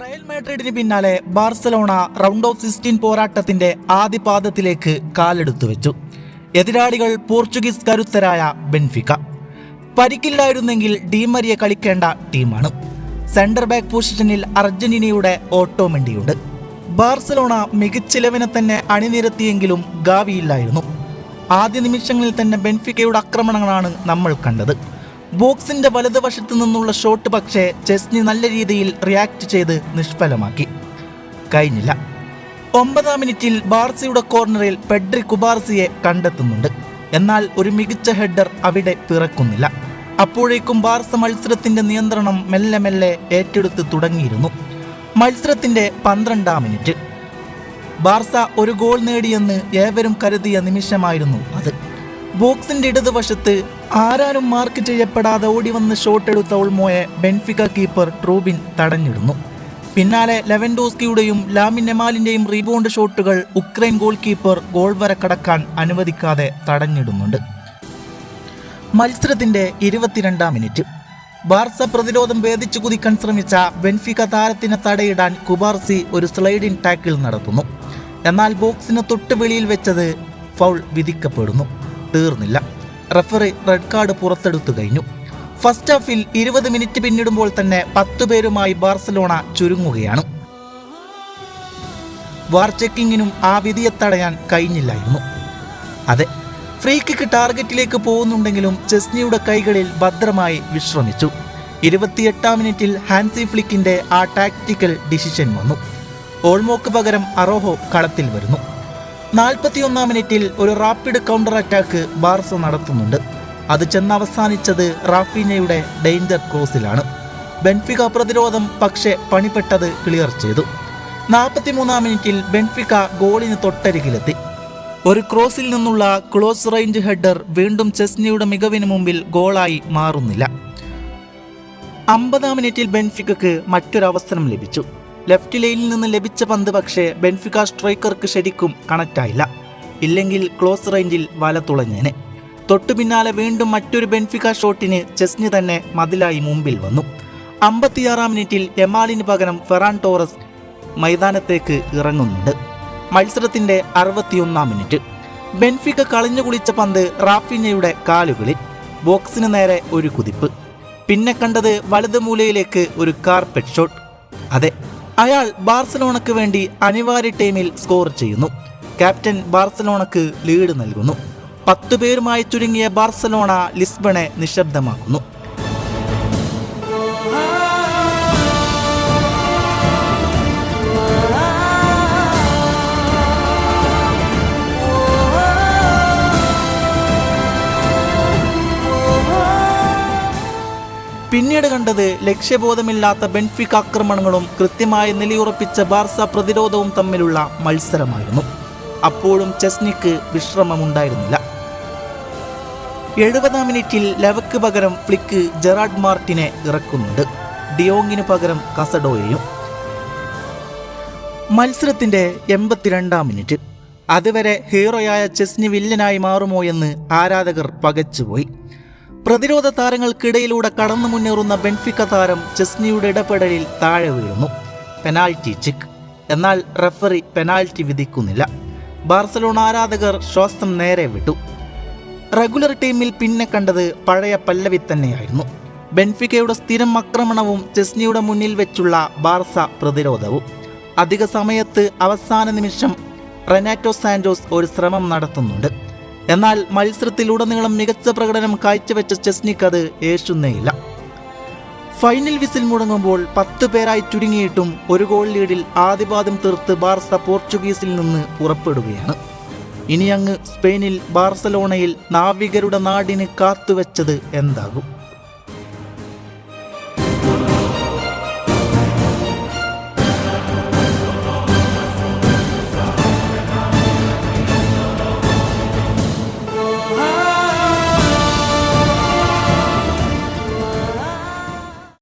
Real മാഡ്രിഡിന് പിന്നാലെ Barcelona round of sixteen പോരാട്ടത്തിന്റെ ആദ്യപാദത്തിലേക്ക് കാലെടുത്തു വെച്ചു. എതിരാളികൾ പോർച്ചുഗീസ് കരുത്തരായ ബെൻഫിക്ക. പരിക്കില്ലായിരുന്നെങ്കിൽ ഡീമറിയെ കളിക്കേണ്ട ടീമാണ്. സെന്റർ ബാക്ക് പൊസിഷനിൽ അർജന്റീനയുടെ ഓട്ടോമെണ്ടിയുണ്ട് ബാർസലോണ മികച്ചിലവിനെ തന്നെ അണിനിരത്തിയെങ്കിലും ഗാവിയില്ലായിരുന്നു. ആദ്യ നിമിഷങ്ങളിൽ തന്നെ ബെൻഫിക്കയുടെ ആക്രമണങ്ങളാണ് നമ്മൾ കണ്ടത്. ബോക്സിന്റെ വലതുവശത്തു നിന്നുള്ള ഷോട്ട് പക്ഷേ ചെസ്നി നല്ല രീതിയിൽ റിയാക്ട് ചെയ്ത് നിഷ്ഫലമാക്കി. കഴിഞ്ഞില്ല. ഒമ്പതാം മിനിറ്റിൽ ബാർസിയുടെ കോർണറിൽ പെഡ്രി കുബാർസിയെ കണ്ടെത്തുന്നുണ്ട്. എന്നാൽ ഒരു മികച്ച ഹെഡർ അവിടെ പിറക്കുന്നില്ല. അപ്പോഴേക്കും ബാർസ മത്സരത്തിന്റെ നിയന്ത്രണം മെല്ലെ മെല്ലെ ഏറ്റെടുത്ത് തുടങ്ങിയിരുന്നു. മത്സരത്തിന്റെ പന്ത്രണ്ടാം മിനിറ്റ് ബാർസ ഒരു ഗോൾ നേടിയെന്ന് ഏവരും കരുതിയ നിമിഷമായിരുന്നു അത്. ബോക്സിന്റെ ഇടതുവശത്ത് ആരാരും മാർക്ക് ചെയ്യപ്പെടാതെ ഓടി വന്ന് ഷോട്ട് എടുത്ത ഓൾമോയെ ബെൻഫിക കീപ്പർ ട്രൂബിൻ തടഞ്ഞിടുന്നു. പിന്നാലെ ലെവൻഡോസ്കിയുടെയും ലാമിൻ നെമാലിന്റെയും റീബോണ്ട് ഷോട്ടുകൾ ഉക്രൈൻ ഗോൾ കീപ്പർ ഗോൾ വരെ കടക്കാൻ അനുവദിക്കാതെ തടഞ്ഞിടുന്നുണ്ട്. മത്സരത്തിന്റെ ഇരുപത്തിരണ്ടാം മിനിറ്റ് ബാർസ പ്രതിരോധം ഭേദിച്ചു കുതിക്കാൻ ശ്രമിച്ച ബെൻഫിക താരത്തിനെ തടയിടാൻ കുബാർസി ഒരു സ്ലൈഡിംഗ് ടാക്കിൾ നടത്തുന്നു. എന്നാൽ ബോക്സിന് തൊട്ട് വെളിയിൽ വെച്ചത് ഫൗൾ വിധിക്കപ്പെടുന്നു. തീർന്നില്ല. റഫറി റെഡ് കാർഡ് പുറത്തെടുത്തു കഴിഞ്ഞു. ഫസ്റ്റ് ഹാഫിൽ ഇരുപത് മിനിറ്റ് പിന്നിടുമ്പോൾ തന്നെ പേരുമായി ബാർസലോണ ചുരുങ്ങുകയാണ്. വാർ ചെക്കിങ്ങിനും ആ വിധിയെ തടയാൻ കഴിഞ്ഞില്ലായിരുന്നു. അതെ ഫ്രീ കിക്ക് ടാർഗറ്റിലേക്ക് പോകുന്നുണ്ടെങ്കിലും ചെസ്നിയുടെ കൈകളിൽ ഭദ്രമായി വിശ്രമിച്ചു. ഇരുപത്തിയെട്ടാം മിനിറ്റിൽ ഹാൻസി ഫ്ലിക്കിന്റെ ആ ടാക്ടിക്കൽ ഡിസിഷൻ വന്നു. ഓൾമോക്ക് പകരം അറോഹോ കളത്തിൽ വരുന്നു. നാൽപ്പത്തിയൊന്നാം മിനിറ്റിൽ ഒരു റാപ്പിഡ് കൗണ്ടർ അറ്റാക്ക് ബാർസ നടത്തുന്നുണ്ട്. അത് ചെന്ന് അവസാനിച്ചത് റാഫീനയുടെ ഡെയിഞ്ചർ ക്രോസിലാണ് ബെൻഫിക പ്രതിരോധം പക്ഷേ പണിപ്പെട്ടത് ക്ലിയർ ചെയ്തു. നാൽപ്പത്തിമൂന്നാം മിനിറ്റിൽ ബെൻഫിക ഗോളിന് തൊട്ടരികിലെത്തി. ഒരു ക്രോസിൽ നിന്നുള്ള ക്ലോസ് റേഞ്ച് ഹെഡർ വീണ്ടും ചെസ്നിയുടെ മികവിന് മുമ്പിൽ ഗോളായി മാറുന്നില്ല. അമ്പതാം മിനിറ്റിൽ ബെൻഫിക്കക്ക് മറ്റൊരവസരം ലഭിച്ചു. ലെഫ്റ്റ് ലൈനിൽ നിന്ന് ലഭിച്ച പന്ത് പക്ഷേ ബെൻഫിക്ക സ്ട്രൈക്കർക്ക് ശരിക്കും കണക്റ്റായില്ല. ഇല്ലെങ്കിൽ ക്ലോസ് റേഞ്ചിൽ വല തുളഞ്ഞേനെ. തൊട്ടു പിന്നാലെ വീണ്ടും മറ്റൊരു ബെൻഫിക്ക ഷോട്ടിന് ചെസ്നി തന്നെ മതിലായി മുമ്പിൽ വന്നു. അമ്പത്തിയാറാം മിനിറ്റിൽ എമാളിന് പകരം ഫെറാൻ ടോറസ് മൈതാനത്തേക്ക് ഇറങ്ങുന്നുണ്ട്. മത്സരത്തിന്റെ അറുപത്തിയൊന്നാം മിനിറ്റ്. ബെൻഫിക്ക കളഞ്ഞു കുളിച്ച പന്ത് റാഫിനയുടെ കാലുകളിൽ ബോക്സിന് നേരെ ഒരു കുതിപ്പ്. പിന്നെ കണ്ടത് വലത് മൂലയിലേക്ക് ഒരു കാർപ്പറ്റ് ഷോട്ട്. അതെ അയാൾ ബാർസലോണക്ക് വേണ്ടി അനിവാര്യ ടീമിൽ സ്കോർ ചെയ്യുന്നു. ക്യാപ്റ്റൻ ബാർസലോണക്ക് ലീഡ് നൽകുന്നു. പത്തു പേരുമായി ചുരുങ്ങിയ ബാർസലോണ ലിസ്ബണെ നിശബ്ദമാക്കുന്നു. പിന്നീട് കണ്ടത് ലക്ഷ്യബോധമില്ലാത്ത ബെൻഫിക് ആക്രമണങ്ങളും കൃത്യമായി നിലയുറപ്പിച്ച ബാർസ പ്രതിരോധവും തമ്മിലുള്ള മത്സരമായിരുന്നു. അപ്പോഴും ചെസ്നിക്ക് വിശ്രമമുണ്ടായിരുന്നില്ല. എഴുപതാം മിനിറ്റിൽ ലെവക്ക് പകരം ഫ്ലിക്ക് ജെറാഡ് മാർട്ടിനെ ഇറക്കുന്നുണ്ട്. ഡിയോങ്ങിന് പകരം കസഡോയെയും. മത്സരത്തിന്റെ എൺപത്തിരണ്ടാം മിനിറ്റ്. അതുവരെ ഹീറോയായ ചെസ്നി വില്ലനായി മാറുമോ എന്ന് ആരാധകർ പകച്ചുപോയി. പ്രതിരോധ താരങ്ങൾക്കിടയിലൂടെ കടന്നു മുന്നേറുന്ന ബെൻഫിക്ക താരം ചെസ്നിയുടെ ഇടപെടലിൽ താഴെ വീഴുന്നു. Penalty check. എന്നാൽ റഫറി പെനാൽറ്റി വിധിക്കുന്നില്ല. ബാർസലോണ ആരാധകർ ശ്വാസം നേരെ വിട്ടു. റെഗുലർ ടീമിൽ പിന്നെ കണ്ടത് പഴയ പല്ലവി തന്നെയായിരുന്നു. ബെൻഫിക്കയുടെ സ്ഥിരം ആക്രമണവും ചെസ്നിയുടെ മുന്നിൽ വെച്ചുള്ള ബാർസ പ്രതിരോധവും. അധിക സമയത്ത് അവസാന നിമിഷം റെനാറ്റോ സാന്റോസ് ഒരു ശ്രമം നടത്തുന്നുണ്ട്. എന്നാൽ മത്സരത്തിലുടനീളം മികച്ച പ്രകടനം കാഴ്ചവെച്ച ചെസ്നിക്ക് അത് ഏശുന്നേയില്ല. ഫൈനൽ വിസിൽ മുടങ്ങുമ്പോൾ പത്ത് പേരായി ചുരുങ്ങിയിട്ടും ഒരു ഗോൾ ലീഡിൽ ആദ്യപാദം തീർത്ത് ബാർസ പോർച്ചുഗീസിൽ നിന്ന് പുറപ്പെടുകയാണ്. ഇനി അങ്ങ് സ്പെയിനിൽ ബാർസലോണയിൽ നാവികരുടെ നാടിന് കാത്തുവെച്ചത് എന്താകും?